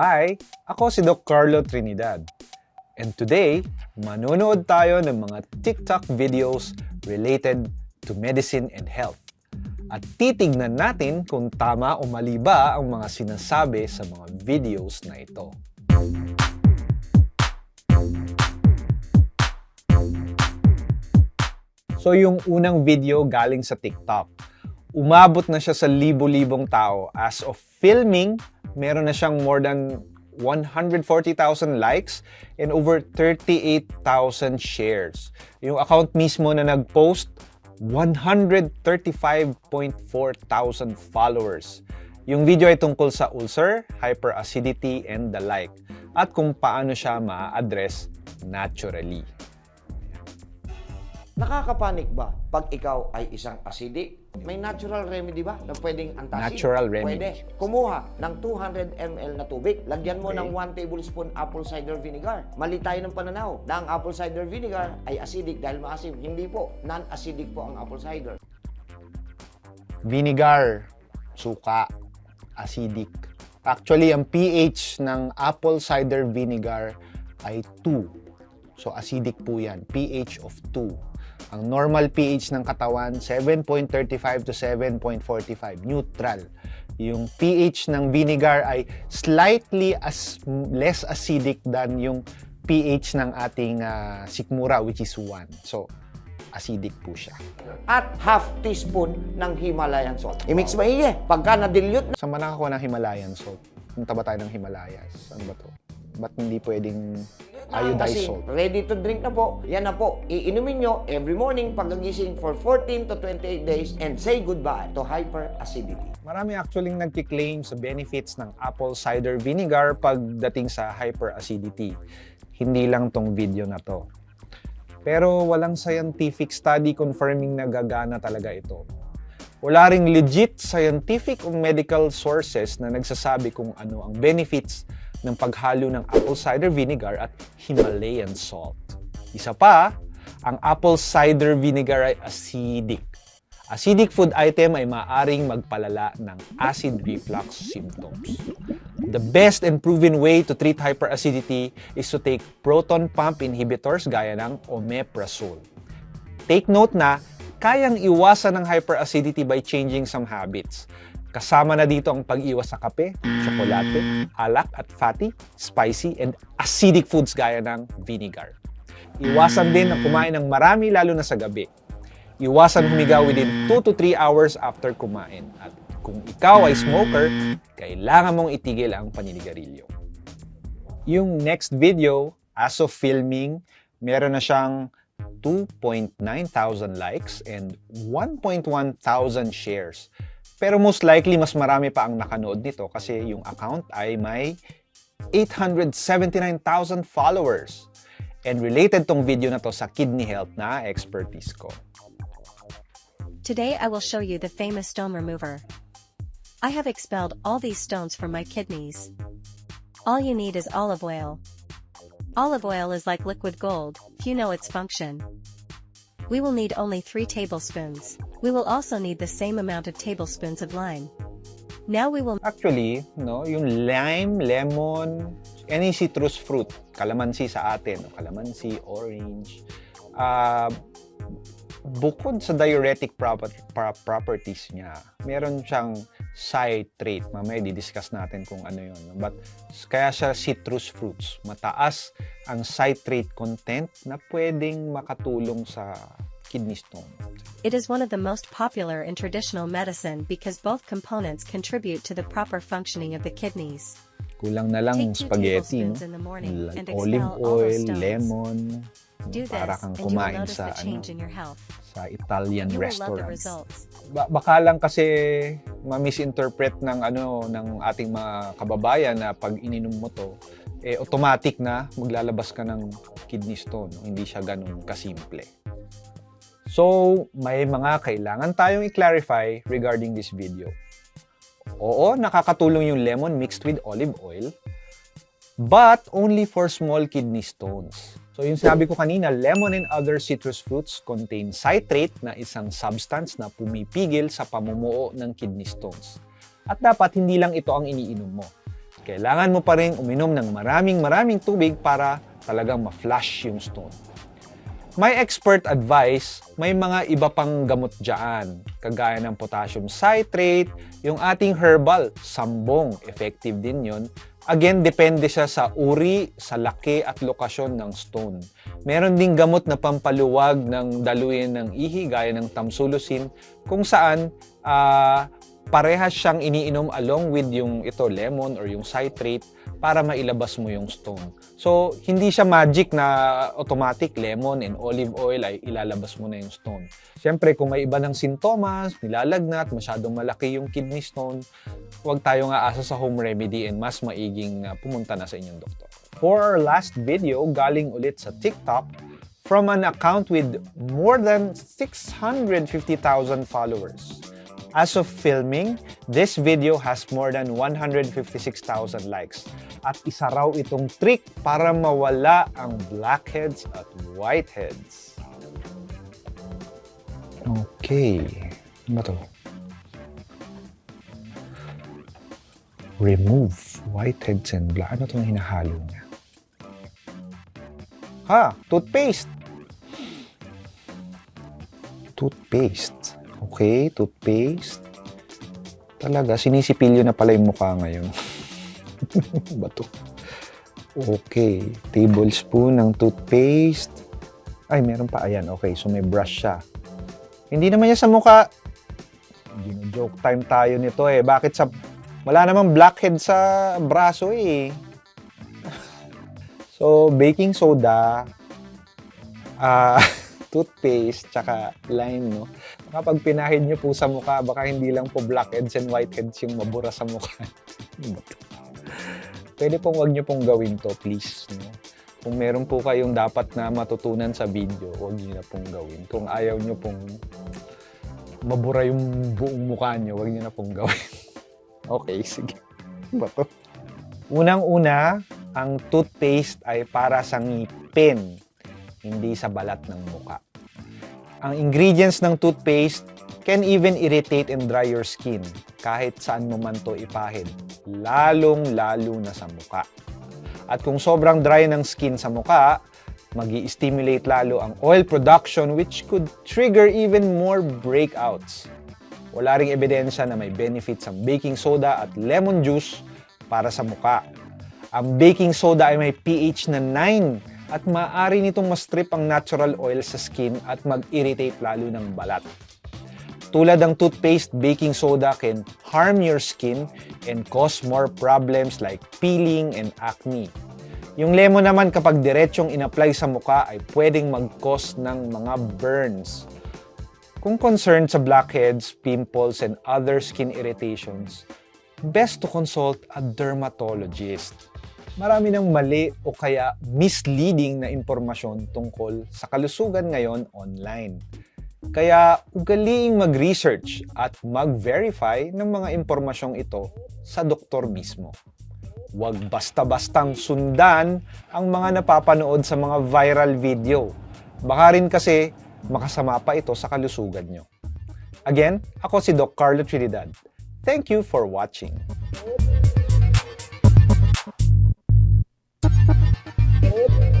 Hi! Ako si Doc Carlo Trinidad. And today, manonood tayo ng mga TikTok videos related to medicine and health. At titignan natin kung tama o mali ba ang mga sinasabi sa mga videos na ito. So yung unang video galing sa TikTok. Umabot na siya sa libo-libong tao. As of filming, meron na siyang more than 140,000 likes and over 38,000 shares. Yung account mismo na nag-post, 135.4 thousand followers. Yung video ay tungkol sa ulcer, hyperacidity, and the like. At kung paano siya ma-address naturally. Nakakapanik ba pag ikaw ay isang acidic? May natural remedy ba na pwedeng antacid? Natural remedy. Pwede. Kumuha ng 200 ml na tubig. Lagyan mo Okay. ng 1 tablespoon apple cider vinegar. Mali tayo ng pananaw na ang apple cider vinegar ay acidic dahil maasim. Hindi po. Non-acidic po ang apple cider. vinegar, suka, acidic. Actually, ang pH ng apple cider vinegar ay 2. So, acidic po yan. pH of 2. Ang normal pH ng katawan, 7.35 to 7.45. Neutral. Yung pH ng vinegar ay slightly as less acidic than yung pH ng ating ah, sikmura, which is 1. So, acidic po siya. At half teaspoon ng Himalayan salt. I-mix maigi. Pagka na-dilute Saan ba nakakuha ng Himalayan salt? Punta ba tayo ng Himalayas? Ano ba to? Ba't hindi pwedeng iodized Kasi salt? ready to drink na po. Yan na po. Iinumin nyo every morning pagkagising for 14 to 28 days and say goodbye to hyperacidity. Marami actually nagkiklaim sa benefits ng apple cider vinegar pagdating sa hyperacidity. Hindi lang tong video na to. Pero walang scientific study confirming na gagana talaga ito. Wala ring legit scientific o medical sources na nagsasabi kung ano ang benefits ng paghalo ng apple cider vinegar at Himalayan salt. Isa pa, ang apple cider vinegar ay acidic. Acidic food item ay maaring magpalala ng acid reflux symptoms. The best and proven way to treat hyperacidity is to take proton pump inhibitors gaya ng omeprazole. Take note na kayang iwasan ng hyperacidity by changing some habits. Kasama na dito ang pag-iwas sa kape, tsokolate, alak at fatty, spicy, and acidic foods gaya ng vinegar. Iwasan din ang kumain ng marami lalo na sa gabi. Iwasan humiga within 2 to 3 hours after kumain. At kung ikaw ay smoker, kailangan mong itigil ang paninigarilyo. Yung next video, as of filming, meron na siyang 2.9 thousand likes and 1.1 thousand shares. Pero most likely, mas marami pa ang nakanood nito kasi yung account ay may 879,000 followers. And related tong video na to sa kidney health na expertise ko. Today I will show you the famous stone remover. I have expelled all these stones from my kidneys. All you need is olive oil. Olive oil is like liquid gold, you know its function. We will need only 3 tablespoons. We will also need the same amount of tablespoons of lime. Now we will Actually, no, yung lime, lemon, any citrus fruit, kalamansi sa atin, kalamansi, orange, ah, bukod sa diuretic proper, pra- properties niya, meron siyang citrate. Mamaya di-discuss natin kung ano yun. But kaya siya citrus fruits. Mataas ang citrate content na pwedeng makatulong sa kidney stone. It is one of the most popular in traditional medicine because both components contribute to the proper functioning of the kidneys. Kulang na lang spaghetti, no? tablespoons in the morning Like and olive oil, lemon. Do this, para kang kumain notice sa ano, in your health. sa Italian results. Ba- baka lang kasi ma-misinterpret ng ano ng ating mga kababayan na pag ininom mo to eh automatic na maglalabas ka ng kidney stone. Hindi siya ganun kasimple. So, may mga kailangan tayong i-clarify regarding this video. Oo, nakakatulong yung lemon mixed with olive oil, but only for small kidney stones. So yung sinabi ko kanina, lemon and other citrus fruits contain citrate na isang substance na pumipigil sa pamumuo ng kidney stones. At dapat hindi lang ito ang iniinom mo. kailangan mo pa rin uminom ng maraming maraming tubig para talagang ma-flush yung stone. May expert advice, may mga iba pang gamot dyan, kagaya ng potassium citrate, yung ating herbal, sambong, effective din yon. Again, depende siya sa uri, sa laki at lokasyon ng stone. Meron ding gamot na pampaluwag ng daluyan ng ihi, gaya ng tamsulosin, kung saan ah, parehas siyang iniinom along with yung ito lemon or yung citrate para mailabas mo yung stone. So, hindi siya magic na automatic lemon and olive oil ay ilalabas mo na yung stone. Siyempre, kung may iba ng sintomas, nilalagnat, masyadong malaki yung kidney stone, huwag tayo nga asa sa home remedy and mas maiging uh, pumunta na sa inyong doktor. For our last video, galing ulit sa TikTok, from an account with more than 650,000 followers. As of filming, this video has more than 156,000 likes. At isa raw itong trick para mawala ang blackheads at whiteheads. Okay. Ano ba to? Remove whiteheads and black. Ano itong hinahalo niya? Ha! Toothpaste! Toothpaste. Okay, toothpaste. Talaga, sinisipilyo na pala yung mukha ngayon. ba to? Okay, tablespoon ng toothpaste. Ay, meron pa. Ayan, okay. So may brush siya. Hindi naman niya sa mukha. Gino-joke time tayo nito eh. Bakit sa... Wala namang blackhead sa braso eh. so, baking soda, ah, toothpaste, tsaka lime, no? Kapag pinahid nyo po sa mukha, baka hindi lang po blackheads and whiteheads yung mabura sa mukha. Pwede pong wag nyo pong gawin to, please. No? Kung meron po kayong dapat na matutunan sa video, wag nyo na pong gawin. Kung ayaw nyo pong mabura yung buong mukha nyo, wag nyo na pong gawin. okay, sige. Ano ba to? Unang-una, ang toothpaste ay para sa ngipin, hindi sa balat ng muka. Ang ingredients ng toothpaste can even irritate and dry your skin kahit saan mo man to ipahid, lalong-lalo na sa muka. At kung sobrang dry ng skin sa muka, mag stimulate lalo ang oil production which could trigger even more breakouts. Wala ring ebidensya na may benefits ang baking soda at lemon juice para sa muka. Ang baking soda ay may pH na 9 at maaari nitong ma-strip ang natural oil sa skin at mag-irritate lalo ng balat. Tulad ng toothpaste, baking soda can harm your skin and cause more problems like peeling and acne. Yung lemon naman kapag diretsong in-apply sa muka ay pwedeng mag-cause ng mga burns. Kung concerned sa blackheads, pimples, and other skin irritations, best to consult a dermatologist. Marami ng mali o kaya misleading na impormasyon tungkol sa kalusugan ngayon online. Kaya ugaliing mag-research at mag-verify ng mga impormasyong ito sa doktor mismo. Huwag basta-bastang sundan ang mga napapanood sa mga viral video. Baka rin kasi makasama pa ito sa kalusugan nyo. Again, ako si Doc Carlo Trinidad. Thank you for watching. Thank you.